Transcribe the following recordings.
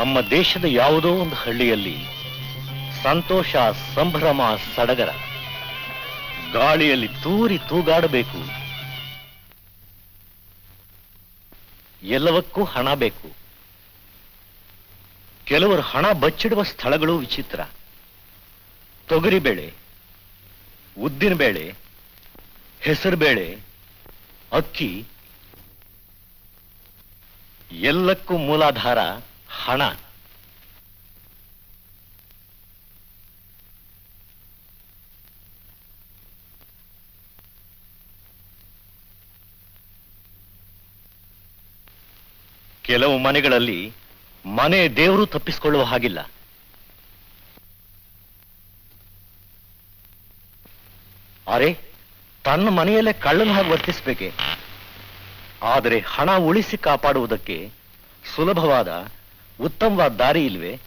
ನಮ್ಮ ದೇಶದ ಯಾವುದೋ ಒಂದು ಹಳ್ಳಿಯಲ್ಲಿ ಸಂತೋಷ, ಸಂಭ್ರಮ, ಸಡಗರ. ಗಾಳಿಯಲ್ಲಿ ತೂರಿ ತೂಗಾಡಬೇಕು. ಎಲ್ಲವಕ್ಕೂ ಹಣ ಬೇಕು. ಕೆಲವರು ಹಣ ಬಚ್ಚಿಡುವ ಸ್ಥಳಗಳು ವಿಚಿತ್ರ. ತೊಗರಿಬೇಳೆ ಉದ್ದಿನಬೇಳೆ ಹೆಸರುಬೇಳೆ ಅಕ್ಕಿ, ಎಲ್ಲಕ್ಕೂ ಮೂಲಾಧಾರ. ಹಣ. ಕೆಲವು ಮನೆಗಳಲ್ಲಿ ಮನೆ ದೇವರು ತಪ್ಪಿಸಿಕೊಳ್ಳುವ ಹಾಗಿಲ್ಲ. ಅರೆ, ತನ್ನ ಮನೆಯಲ್ಲೇ ಕಳ್ಳನ ಹಾಗೆ ವರ್ತಿಸಬೇಕೆ? ಆದರೆ ಹಣ ಉಳಿಸಿ ಕಾಪಾಡುವುದಕ್ಕೆ ಸುಲಭವಾದ ಉತ್ತಮವಾದ ದಾರಿ ಇಲ್ವೇ?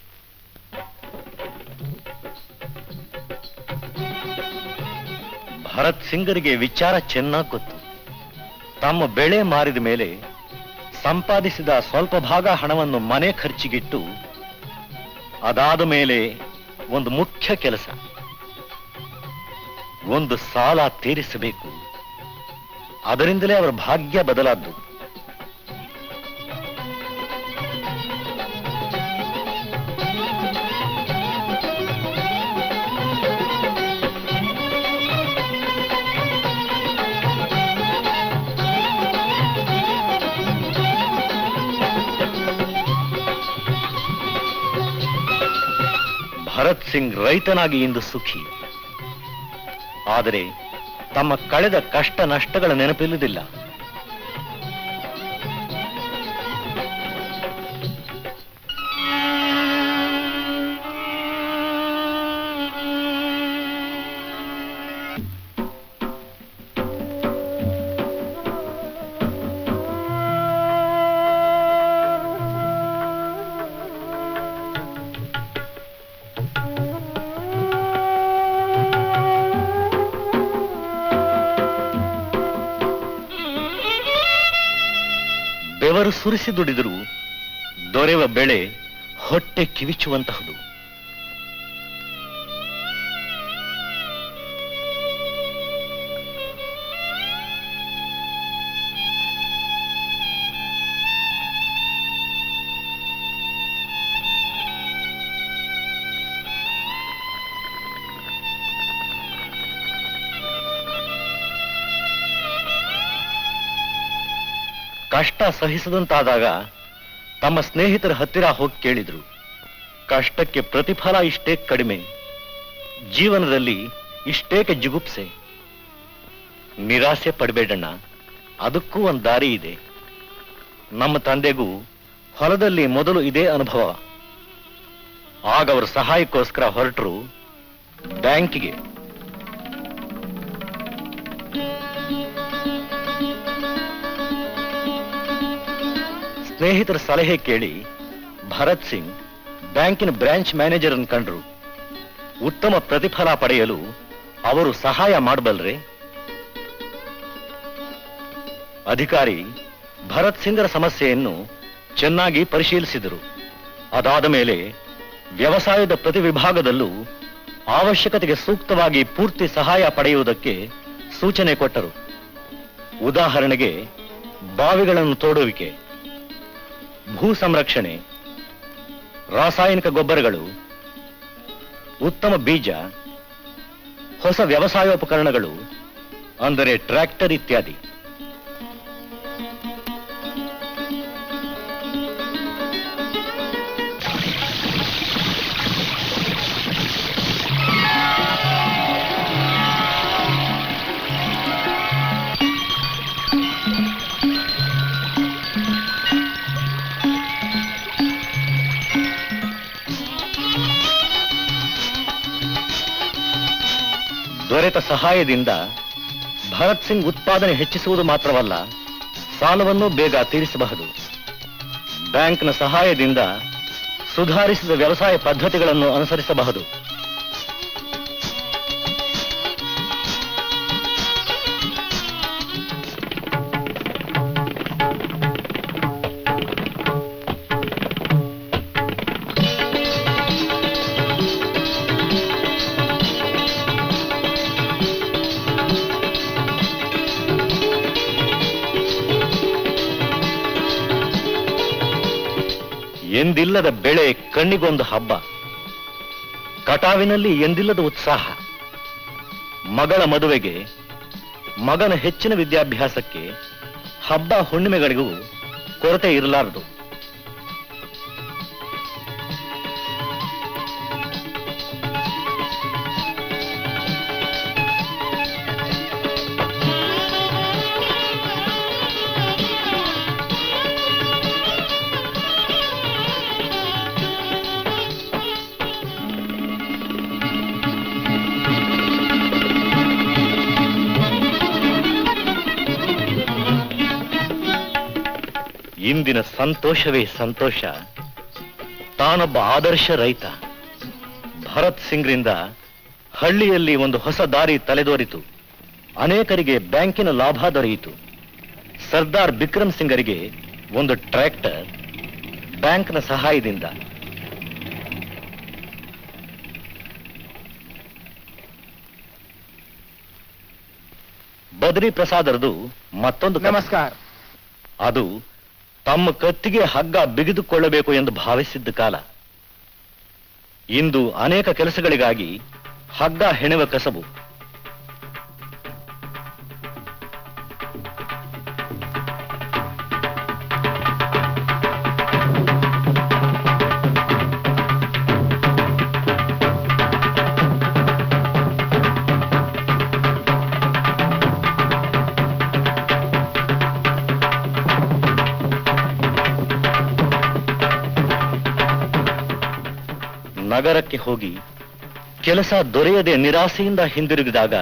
ಭರತ್ ಸಿಂಗರಿಗೆ ವಿಚಾರ ಚೆನ್ನಾಗಿ ಗೊತ್ತು. ತಮ್ಮ ಬೆಳೆ ಮಾರಿದ ಮೇಲೆ ಸಂಪಾದಿಸಿದ ಸ್ವಲ್ಪ ಭಾಗ ಹಣವನ್ನು ಮನೆ ಖರ್ಚಿಗಿಟ್ಟು ಅದಾದ ಮೇಲೆ ಒಂದು ಮುಖ್ಯ ಕೆಲಸ. ಒಂದು ಸಾಲ ತೀರಿಸಬೇಕು. ಅದರಿಂದಲೇ ಅವರ ಭಾಗ್ಯ ಬದಲಾದ್ದು. ಭರತ್ ಸಿಂಗ್ ರೈತನಾಗಿ ಇಂದು ಸುಖಿ. ಆದರೆ ತಮ್ಮ ಕಳೆದ ಕಷ್ಟ ನಷ್ಟಗಳ ನೆನಪಿಲ್ಲದಿಲ್ಲ. ಬೆವರು ಸುರಿಸಿ ದುಡಿದರು ದೊರೆವ ಬೆಳೆ ಹೊಟ್ಟೆ ಕಿವಿಚುವಂತಹದು. ಕಷ್ಟ ಸಹಿಸದಂತಾದಾಗ ತಮ್ಮ ಸ್ನೇಹಿತರ ಹತ್ತಿರ ಹೋಗಿ ಕೇಳಿದ್ರು. ಕಷ್ಟಕ್ಕೆ ಪ್ರತಿಫಲ ಇಷ್ಟೇ ಕಡಿಮೆ. ಜೀವನದಲ್ಲಿ ಇಷ್ಟೇಕೆ ಜಿಗುಪ್ಸೆ. ನಿರಾಸೆ ಪಡಬೇಡಣ್ಣ, ಅದಕ್ಕೂ ಒಂದು ದಾರಿ ಇದೆ. ನಮ್ಮ ತಂದೆಗೂ ಹೊಲದಲ್ಲಿ ಮೊದಲು ಇದೇ ಅನುಭವ. ಆಗ ಅವರು ಸಹಾಯಕ್ಕೋಸ್ಕರ ಹೊರಟರು ಬ್ಯಾಂಕಿಗೆ. ಸ್ನೇಹಿತರ ಸಲಹೆ ಕೇಳಿ ಭರತ್ ಸಿಂಗ್ ಬ್ಯಾಂಕಿನ ಬ್ರಾಂಚ್ ಮ್ಯಾನೇಜರ್ ಅನ್ನು ಕಂಡ್ರು. ಉತ್ತಮ ಪ್ರತಿಫಲ ಪಡೆಯಲು ಅವರು ಸಹಾಯ ಮಾಡಬಲ್ರೆ? ಅಧಿಕಾರಿ ಭರತ್ ಸಿಂಗ್ರ ಸಮಸ್ಯೆಯನ್ನು ಚೆನ್ನಾಗಿ ಪರಿಶೀಲಿಸಿದರು. ಅದಾದ ಮೇಲೆ ವ್ಯವಸಾಯದ ಪ್ರತಿ ವಿಭಾಗದಲ್ಲೂ ಅವಶ್ಯಕತೆಗೆ ಸೂಕ್ತವಾಗಿ ಪೂರ್ತಿ ಸಹಾಯ ಪಡೆಯುವುದಕ್ಕೆ ಸೂಚನೆ ಕೊಟ್ಟರು. ಉದಾಹರಣೆಗೆ ಬಾವಿಗಳನ್ನು ತೋಡುವಿಕೆ. ಭೂ ಸಂರಕ್ಷಣೆ ರಾಸಾಯನಿಕ ಗೊಬ್ಬರಗಳು ಉತ್ತಮ ಬೀಜ ಹೊಸ ವ್ಯವಸಾಯೋಪಕರಣಗಳು ಅಂದರೆ ಟ್ರ್ಯಾಕ್ಟರ್ ಇತ್ಯಾದಿ. ಸಹಾಯದಿಂದ ಭರತ್ ಸಿಂಗ್ ಉತ್ಪಾದನೆ ಹೆಚ್ಚಿಸುವುದು ಮಾತ್ರವಲ್ಲ, ಸಾಲವನ್ನು ಬೇಗ ತೀರಿಸಬಹುದು. ಬ್ಯಾಂಕ್ನ ಸಹಾಯದಿಂದ ಸುಧಾರಿಸಿದ ವ್ಯವಸಾಯ ಪದ್ಧತಿಗಳನ್ನು ಅನುಸರಿಸಬಹುದು. ಎಂದಿಲ್ಲದ ಬೆಳೆ ಕಣ್ಣಿಗೊಂದು ಹಬ್ಬ. ಕಟಾವಿನಲ್ಲಿ ಎಂದಿಲ್ಲದ ಉತ್ಸಾಹ. ಮಗಳ ಮದುವೆಗೆ, ಮಗನ ಹೆಚ್ಚಿನ ವಿದ್ಯಾಭ್ಯಾಸಕ್ಕೆ ಹಬ್ಬ ಹುಣ್ಣಿಮೆಗಳಿಗೂ ಕೊರತೆ ಇರಲಾರದು. ಇಂದಿನ ಸಂತೋಷವೇ ಸಂತೋಷ. ತಾನೊಬ್ಬ ಆದರ್ಶ ರೈತ. ಭರತ್ ಸಿಂಗ್ರಿಂದ ಹಳ್ಳಿಯಲ್ಲಿ ಒಂದು ಹೊಸ ದಾರಿ ತಲೆದೋರಿತು. ಅನೇಕರಿಗೆ ಬ್ಯಾಂಕಿನ ಲಾಭ ದೊರೆಯಿತು. ಸರ್ದಾರ್ ಬಿಕ್ರಮ್ ಸಿಂಗರಿಗೆ ಒಂದು ಟ್ರ್ಯಾಕ್ಟರ್ ಬ್ಯಾಂಕ್ನ ಸಹಾಯದಿಂದ. ಬದ್ರಿ ಪ್ರಸಾದರದು ಮತ್ತೊಂದು ನಮಸ್ಕಾರ. ಅದು ತಮ್ಮ ಕತ್ತಿಗೆ ಹಗ್ಗ ಬಿಗಿದುಕೊಳ್ಳಬೇಕು ಎಂದು ಭಾವಿಸಿದ್ದ ಕಾಲ. ಇಂದು ಅನೇಕ ಕೆಲಸಗಳಿಗಾಗಿ ಹಗ್ಗ ಹೆಣೆವ ಕಸಬು ನಗರಕ್ಕೆ ಹೋಗಿ ಕೆಲಸ ದೊರೆಯದೆ ನಿರಾಸೆಯಿಂದ ಹಿಂದಿರುಗಿದಾಗ,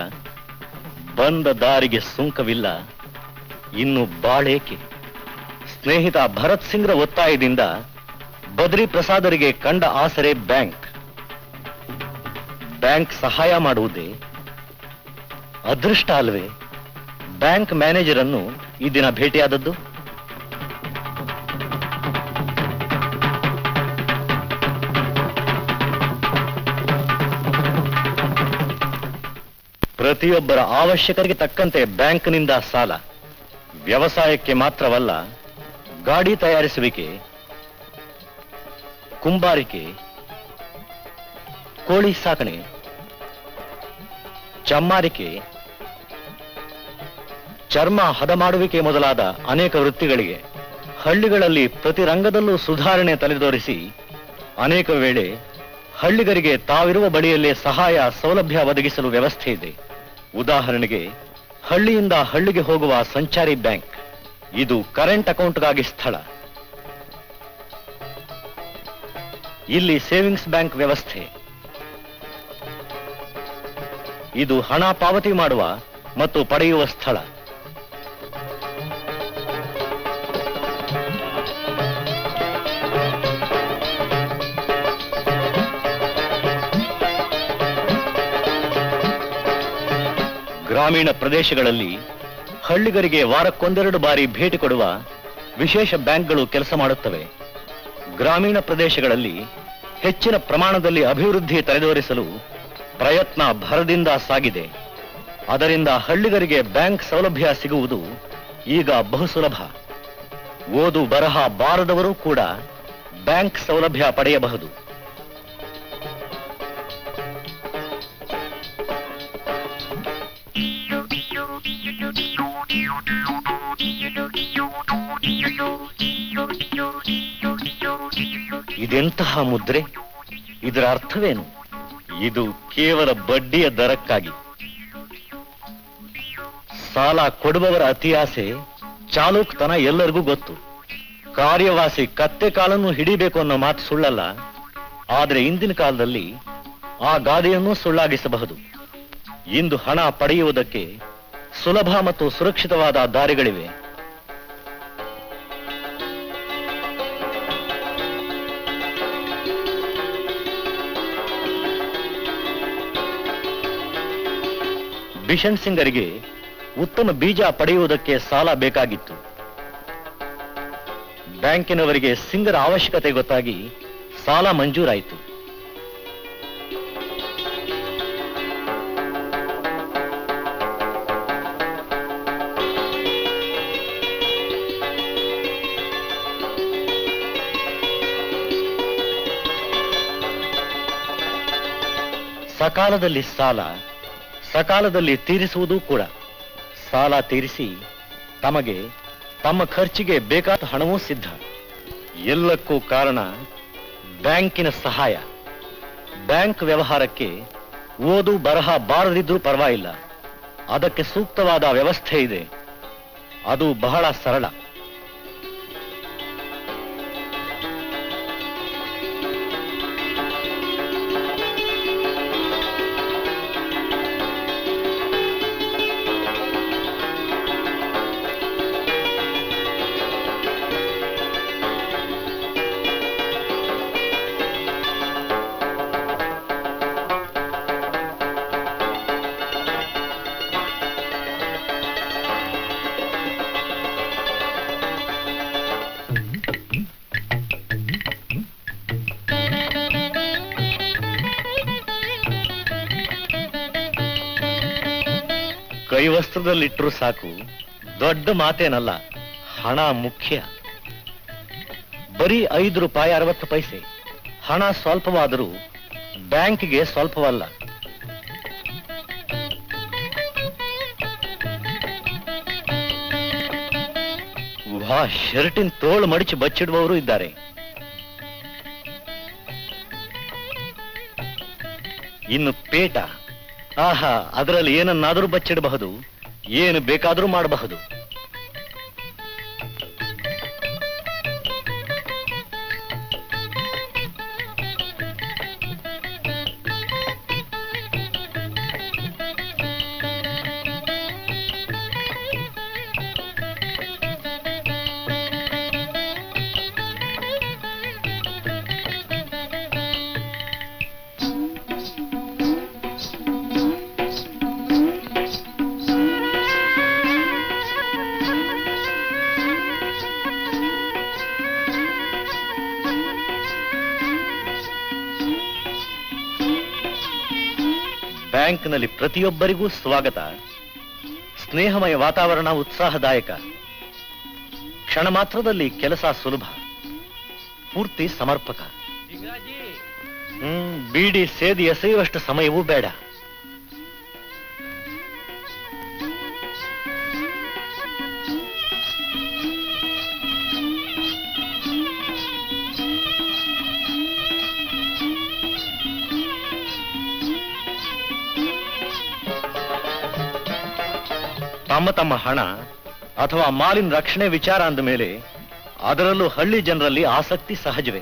ಬಂದ ದಾರಿಗೆ ಸುಂಕವಿಲ್ಲ, ಇನ್ನು ಬಾಳೇಕೆ? ಸ್ನೇಹಿತ ಭರತ್ ಸಿಂಗ್ರ ಒತ್ತಾಯದಿಂದ ಬದ್ರಿ ಪ್ರಸಾದರಿಗೆ ಕಂಡ ಆಸರೆ ಬ್ಯಾಂಕ್. ಬ್ಯಾಂಕ್ ಸಹಾಯ ಮಾಡುವುದೇ? ಅದೃಷ್ಟ ಅಲ್ವೇ? ಬ್ಯಾಂಕ್ ಮ್ಯಾನೇಜರನ್ನು ಈ ದಿನ ಭೇಟಿಯಾದದ್ದು? ಪ್ರತಿಯೊಬ್ಬರ ಅವಶ್ಯಕರಿಗೆ ತಕ್ಕಂತೆ ಬ್ಯಾಂಕ್ನಿಂದ ಸಾಲ. ವ್ಯವಸಾಯಕ್ಕೆ ಮಾತ್ರವಲ್ಲ, ಗಾಡಿ ತಯಾರಿಸುವಿಕೆ, ಕುಂಬಾರಿಕೆ, ಕೋಳಿ ಸಾಕಣೆ, ಚಮ್ಮಾರಿಕೆ, ಚರ್ಮ ಹದ ಮಾಡುವಿಕೆ ಮೊದಲಾದ ಅನೇಕ ವೃತ್ತಿಗಳಿಗೆ ಹಳ್ಳಿಗಳಲ್ಲಿ ಪ್ರತಿ ರಂಗದಲ್ಲೂ ಸುಧಾರಣೆ ತಲೆದೋರಿಸಿ ಅನೇಕ ವೇಳೆ ಹಳ್ಳಿಗರಿಗೆ ತಾವಿರುವ ಬಳಿಯಲ್ಲೇ ಸಹಾಯ ಸೌಲಭ್ಯ ಒದಗಿಸಲು ವ್ಯವಸ್ಥೆ ಇದೆ. ಉದಾಹರಣೆಗೆ, ಹಳ್ಳಿಯಿಂದ ಹಳ್ಳಿಗೆ ಹೋಗುವ ಸಂಚಾರಿ ಬ್ಯಾಂಕ್. ಇದು ಕರೆಂಟ್ ಅಕೌಂಟ್ಗಾಗಿ ಸ್ಥಳ. ಇಲ್ಲಿ ಸೇವಿಂಗ್ಸ್ ಬ್ಯಾಂಕ್ ವ್ಯವಸ್ಥೆ. ಇದು ಹಣ ಪಾವತಿ ಮಾಡುವ ಮತ್ತು ಪಡೆಯುವ ಸ್ಥಳ. ಗ್ರಾಮೀಣ ಪ್ರದೇಶಗಳಲ್ಲಿ ಹಳ್ಳಿಗರಿಗೆ ವಾರಕ್ಕೊಂದೆರಡು ಬಾರಿ ಭೇಟಿ ಕೊಡುವ ವಿಶೇಷ ಬ್ಯಾಂಕ್ಗಳು ಕೆಲಸ ಮಾಡುತ್ತವೆ. ಗ್ರಾಮೀಣ ಪ್ರದೇಶಗಳಲ್ಲಿ ಹೆಚ್ಚಿನ ಪ್ರಮಾಣದಲ್ಲಿ ಅಭಿವೃದ್ಧಿ ತಲೆದೋರಿಸಲು ಪ್ರಯತ್ನ ಭರದಿಂದ ಸಾಗಿದೆ. ಅದರಿಂದ ಹಳ್ಳಿಗರಿಗೆ ಬ್ಯಾಂಕ್ ಸೌಲಭ್ಯ ಸಿಗುವುದು ಈಗ ಬಹು ಸುಲಭ ಓದು ಬರಹ ಬಾರದವರು ಕೂಡ ಬ್ಯಾಂಕ್ ಸೌಲಭ್ಯ ಪಡೆಯಬಹುದು. ಇದೆಂತಹ ಮುದ್ರೆ? ಇದರ ಅರ್ಥವೇನು? ಇದು ಕೇವಲ ಬಡ್ಡಿಯ ದರಕ್ಕಾಗಿ. ಸಾಲ ಕೊಡುವವರ ಅತಿಯಾಸೆ, ಚಾಲುಕ್ತನ ಎಲ್ಲರಿಗೂ ಗೊತ್ತು. ಕಾರ್ಯವಾಸಿ ಕತ್ತೆ ಕಾಲನ್ನು ಹಿಡಿಬೇಕು ಅನ್ನೋ ಮಾತು ಸುಳ್ಳಲ್ಲ. ಆದರೆ ಇಂದಿನ ಕಾಲದಲ್ಲಿ ಆ ಗಾದೆಯನ್ನು ಸುಳ್ಳಾಗಿಸಬಹುದು. ಇಂದು ಹಣ ಪಡೆಯುವುದಕ್ಕೆ ಸುಲಭ ಮತ್ತು ಸುರಕ್ಷಿತವಾದ ದಾರಿಗಳಿವೆ. ಬಿಷನ್ ಸಿಂಗರಿಗೆ ಉತ್ತಮ ಬೀಜ ಪಡೆಯುವುದಕ್ಕೆ ಸಾಲ ಬೇಕಾಗಿತ್ತು. ಬ್ಯಾಂಕಿನವರಿಗೆ ಸಿಂಗರ ಅವಶ್ಯಕತೆ ಗೊತ್ತಾಗಿ ಸಾಲ ಮಂಜೂರಾಯಿತು. ಸಕಾಲದಲ್ಲಿ ಸಾಲ ಸಕಾಲದಲ್ಲಿ ತೀರಿಸುವುದು ಕೂಡ. ಸಾಲ ತೀರಿಸಿ ತಮಗೆ ತಮ್ಮ ಖರ್ಚಿಗೆ ಬೇಕಾದ ಹಣವೂ ಸಿದ್ಧ. ಎಲ್ಲಕ್ಕೂ ಕಾರಣ ಬ್ಯಾಂಕಿನ ಸಹಾಯ. ಬ್ಯಾಂಕ್ ವ್ಯವಹಾರಕ್ಕೆ ಓದು ಬರಹ ಬಾರದಿದ್ರೂ ಪರವಾಗಿಲ್ಲ. ಅದಕ್ಕೆ ಸೂಕ್ತವಾದ ವ್ಯವಸ್ಥೆ ಇದೆ. ಅದು ಬಹಳ ಸರಳ. ಕೈವಸ್ತ್ರದಲ್ಲಿಟ್ಟರು ಸಾಕು. ದೊಡ್ಡ ಮಾತೇನಲ್ಲ, ಹಣ ಮುಖ್ಯ. ಬರೀ ಐದು ರೂಪಾಯಿ ಅರವತ್ತು ಪೈಸೆ. ಹಣ ಸ್ವಲ್ಪವಾದರೂ ಬ್ಯಾಂಕ್ಗೆ ಸ್ವಲ್ಪವಲ್ಲ. ವಾ, ಶರ್ಟಿನ ತೋಳು ಮಡಿಚಿ ಬಚ್ಚಿಡುವವರು ಇದ್ದಾರೆ. ಇನ್ನು ಪೇಟ. ಆಹಾ ಅದರಲ್ಲಿ ಏನನ್ನಾದರೂ ಬಚ್ಚಿಡಬಹುದು ಏನು ಬೇಕಾದರೂ ಮಾಡಬಹುದು. ಬ್ಯಾಂಕ್ನಲ್ಲಿ ಪ್ರತಿಯೊಬ್ಬರಿಗೂ ಸ್ವಾಗತ. ಸ್ನೇಹಮಯ ವಾತಾವರಣ ಉತ್ಸಾಹದಾಯಕ. ಕ್ಷಣ ಮಾತ್ರದಲ್ಲಿ ಕೆಲಸ ಸುಲಭ. ಪೂರ್ತಿ ಸಮರ್ಪಕ. ಹ್ಮ್, ಬೀಡಿ ಸೇದಿ ಎಸೆಯುವಷ್ಟು ಸಮಯವೂ ಬೇಡ. ತಮ್ಮ ತಮ್ಮ ಹಣ ಅಥವಾ ಮಾಲಿನ ರಕ್ಷಣೆ ವಿಚಾರ ಅಂದ ಮೇಲೆ ಅದರಲ್ಲೂ ಹಳ್ಳಿ ಜನರಲ್ಲಿ ಆಸಕ್ತಿ ಸಹಜವೇ.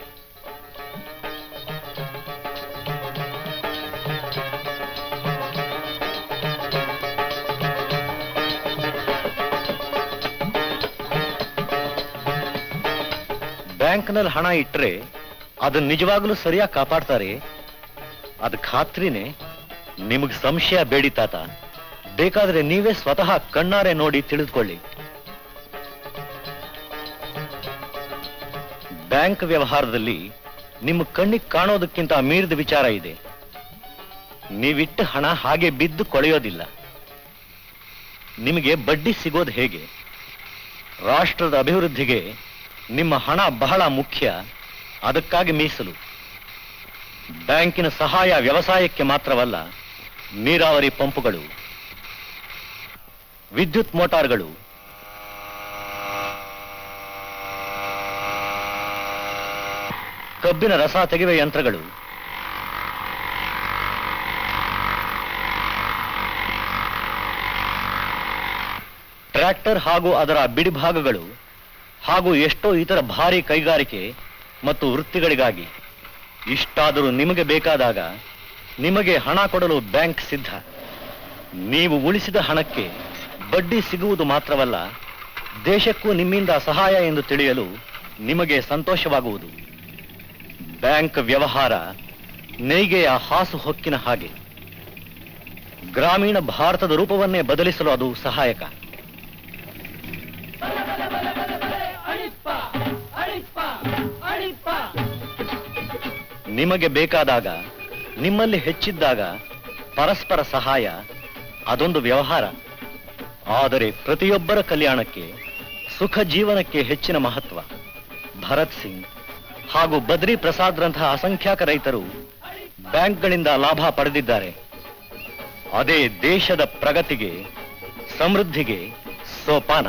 ಬ್ಯಾಂಕ್ನಲ್ಲಿ ಹಣ ಇಟ್ಟರೆ ಅದನ್ನ ನಿಜವಾಗ್ಲೂ ಸರಿಯಾಗಿ ಕಾಪಾಡ್ತಾರೆ? ಅದ್ ಖಾತ್ರಿನೇ? ನಿಮಗೆ ಸಂಶಯ ಬೇಡಿ ತಾತ. ಬೇಕಾದ್ರೆ ನೀವೇ ಸ್ವತಃ ಕಣ್ಣಾರೆ ನೋಡಿ ತಿಳಿದುಕೊಳ್ಳಿ. ಬ್ಯಾಂಕ್ ವ್ಯವಹಾರದಲ್ಲಿ ನಿಮ್ಮ ಕಣ್ಣಿಗೆ ಕಾಣೋದಕ್ಕಿಂತ ಮೀರಿದ ವಿಚಾರ ಇದೆ. ನೀವಿಟ್ಟ ಹಣ ಹಾಗೆ ಬಿದ್ದು ಕೊಳೆಯೋದಿಲ್ಲ. ನಿಮಗೆ ಬಡ್ಡಿ ಸಿಗೋದು ಹೇಗೆ? ರಾಷ್ಟ್ರದ ಅಭಿವೃದ್ಧಿಗೆ ನಿಮ್ಮ ಹಣ ಬಹಳ ಮುಖ್ಯ. ಅದಕ್ಕಾಗಿ ಮೀಸಲು. ಬ್ಯಾಂಕಿನ ಸಹಾಯ ವ್ಯವಸಾಯಕ್ಕೆ ಮಾತ್ರವಲ್ಲ, ನೀರಾವರಿ ಪಂಪುಗಳು. ವಿದ್ಯುತ್ ಮೋಟಾರ್ಗಳು. ಕಬ್ಬಿನ ರಸ ತೆಗೆಯುವ ಯಂತ್ರಗಳು. ಟ್ರ್ಯಾಕ್ಟರ್ ಹಾಗೂ ಅದರ ಬಿಡಿಭಾಗಗಳು ಹಾಗೂ ಎಷ್ಟೋ ಇತರ ಭಾರಿ ಕೈಗಾರಿಕೆ ಮತ್ತು ವೃತ್ತಿಗಳಿಗಾಗಿ ಇಷ್ಟಾದರೂ ನಿಮಗೆ ಬೇಕಾದಾಗ ನಿಮಗೆ ಹಣ ಕೊಡಲು ಬ್ಯಾಂಕ್ ಸಿದ್ಧ. ನೀವು ಉಳಿಸಿದ ಹಣಕ್ಕೆ ಬಡ್ಡಿ ಸಿಗುವುದು ಮಾತ್ರವಲ್ಲ, ದೇಶಕ್ಕೂ ನಿಮ್ಮಿಂದ ಸಹಾಯ ಎಂದು ತಿಳಿಯಲು ನಿಮಗೆ ಸಂತೋಷವಾಗುವುದು. ಬ್ಯಾಂಕ್ ವ್ಯವಹಾರ ನೇಯ್ಗೆಯ ಹಾಸು ಹೊಕ್ಕಿನ ಹಾಗೆ. ಗ್ರಾಮೀಣ ಭಾರತದ ರೂಪವನ್ನೇ ಬದಲಿಸಲು ಅದು ಸಹಾಯಕ. ನಿಮಗೆ ಬೇಕಾದಾಗ, ನಿಮ್ಮಲ್ಲಿ ಹೆಚ್ಚಿದ್ದಾಗ ಪರಸ್ಪರ ಸಹಾಯ, ಅದೊಂದು ವ್ಯವಹಾರ. ಆದರೆ ಪ್ರತಿಯೊಬ್ಬರ ಕಲ್ಯಾಣಕ್ಕೆ ಸುಖ ಜೀವನಕ್ಕೆ ಹೆಚ್ಚಿನ ಮಹತ್ವ. ಭರತ್ ಸಿಂಗ್ ಹಾಗೂ ಬದ್ರಿ ಪ್ರಸಾದ್ರಂತಹ ಅಸಂಖ್ಯಾತ ರೈತರು ಬ್ಯಾಂಕ್ಗಳಿಂದ ಲಾಭ ಪಡೆದಿದ್ದಾರೆ. ಅದೇ ದೇಶದ ಪ್ರಗತಿಗೆ, ಸಮೃದ್ಧಿಗೆ ಸೋಪಾನ.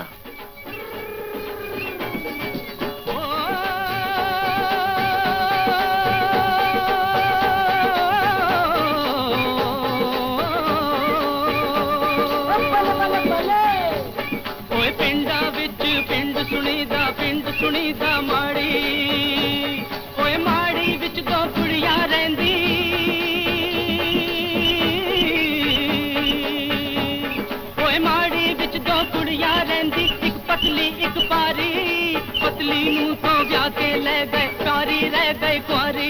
ਸੁਣੀ ਦਾ ਮਾੜੀ, ਓਏ ਮਾੜੀ ਵਿੱਚ ਦੋ ਰਹਿੰਦੀ। ਓਏ ਮਾੜੀ ਵਿੱਚ ਦੋ ਕੁੜੀਆਂ ਰਹਿੰਦੀ, ਇੱਕ ਪਤਲੀ, ਇੱਕ ਪਾਰੀ ਪਤਲੀ ਨੂੰ ਤੋਂ ਵਿਆਹ ਕੇ ਲੈ ਗਏ ਕਾਰੀ ਰਹਿ ਗਈ ਕੁਆਰੀ।